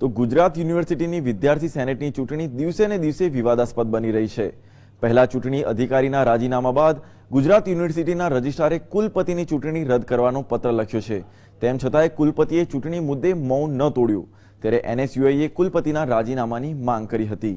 તો ગુજરાત યુનિવર્સિટીની વિદ્યાર્થી સેનેટની ચૂંટણી દિવસે ને દિવસે વિવાદાસ્પદ બની રહી છે. પહેલા ચૂંટણી અધિકારીના રાજીનામા બાદ ગુજરાત યુનિવર્સિટીના રજિસ્ટ્રારે કુલપતિની ચૂંટણી રદ કરવાનો પત્ર લખ્યો છે. તેમ છતાંય કુલપતિએ ચૂંટણી મુદ્દે મૌન ન તોડ્યું. ત્યારે એનએસયુઆઈએ કુલપતિના રાજીનામાની માંગ કરી હતી.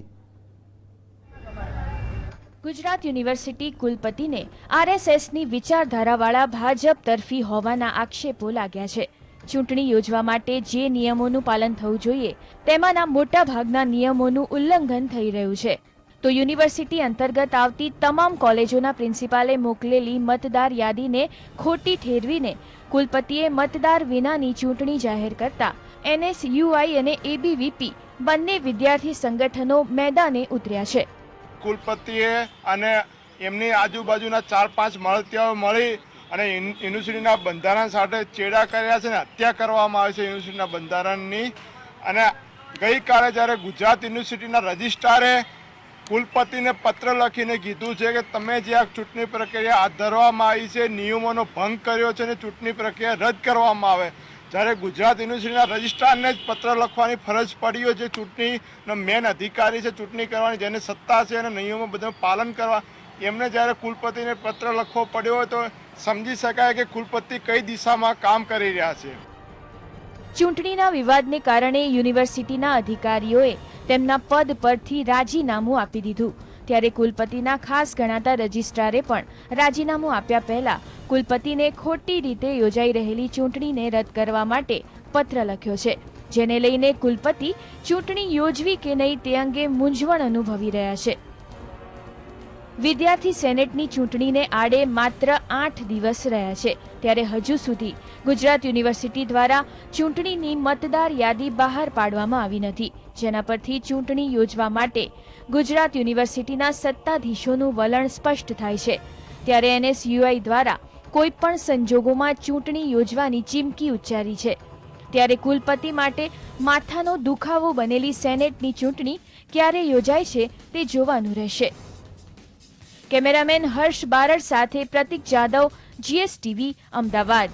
ગુજરાત યુનિવર્સિટી કુલપતિને આરએસએસની વિચારધારાવાળા ભાજપ તરફી હોવાના આક્ષેપો લાગ્યા છે. ચૂંટણી યોજવા માટે જે નિયમોનું પાલન થવું જોઈએ, તેમાંના મોટા ભાગના નિયમોનું ઉલ્લંઘન થઈ રહ્યું છે. તો યુનિવર્સિટી અંતર્ગત આવતી તમામ કોલેજોના પ્રિન્સિપાલે મોકલેલી મતદાર યાદીને ખોટી ઠેરવીને કુલપતિએ મતદાર વિનાની ચૂંટણી જાહેર કરતા એનએસયુઆઈ અને એબીવીપી બંને વિદ્યાર્થી સંગઠનો મેદાને ઉતર્યા છે. કુલપતિએ અને એમની આજુબાજુના ચાર પાંચ મળતિયાઓ મળી અને યુન- યુનિવર્સિટીના બંધારણ સાથે ચેડા કર્યા છે ને હત્યા કરવામાં આવી છે યુનિવર્સિટીના બંધારણની. અને ગઈકાલે જ્યારે ગુજરાત યુનિવર્સિટીના રજિસ્ટ્રારે કુલપતિને પત્ર લખીને કીધું છે કે તમે જે આ ચૂંટણી પ્રક્રિયા હાથ ધરવામાં આવી છે, નિયમોનો ભંગ કર્યો છે અને ચૂંટણી પ્રક્રિયા રદ કરવામાં આવે. જ્યારે ગુજરાત યુનિવર્સિટીના રજિસ્ટ્રારને જ પત્ર લખવાની ફરજ પડી હોય જે ચૂંટણીનો મેન અધિકારી છે, ચૂંટણી કરવાની જેને સત્તા છે અને નિયમો બધાનું પાલન કરવા, એમને જ્યારે કુલપતિને પત્ર લખવો પડ્યો હોય તો સમજી શકાય કે કુલપતિ કઈ દિશામાં કામ કરી રહ્યા છે. ચૂંટણીના વિવાદને કારણે યુનિવર્સિટીના અધિકારીઓએ તેમના પદ પરથી રાજીનામું આપી દીધું. ત્યારે કુલપતિના ખાસ ગણાતા રજિસ્ટ્રારે પણ રાજીનામું આપ્યા પહેલા કુલપતિને ખોટી રીતે યોજાઈ રહેલી ચૂંટણીને રદ કરવા માટે પત્ર લખ્યો છે, જેને લઈને કુલપતિ ચૂંટણી યોજવી કે નહીં તે અંગે મૂંઝવણ અનુભવી રહ્યા છે. વિદ્યાર્થી સેનેટની ચૂંટણીને આડે માત્ર આઠ દિવસ રહ્યા છે. ત્યારે હજુ સુધી ગુજરાત યુનિવર્સિટી દ્વારા ચૂંટણીની મતદાર યાદી બહાર પાડવામાં આવી નથી. જેના પરથી ચૂંટણી યોજવા માટે ગુજરાત યુનિવર્સિટીના સત્તાધીશોનું વલણ સ્પષ્ટ થાય છે. ત્યારે એનએસયુઆઈ દ્વારા કોઈ પણ સંજોગોમાં ચૂંટણી યોજવાની ચીમકી ઉચ્ચારી છે. ત્યારે કુલપતિ માટે માથાનો દુખાવો બનેલી સેનેટની ચૂંટણી ક્યારે યોજાય છે તે જોવાનું રહેશે. કેમેરામેન હર્ષ બારડ સાથે પ્રતિક જાદવ જીએસટીવી અમદાવાદ.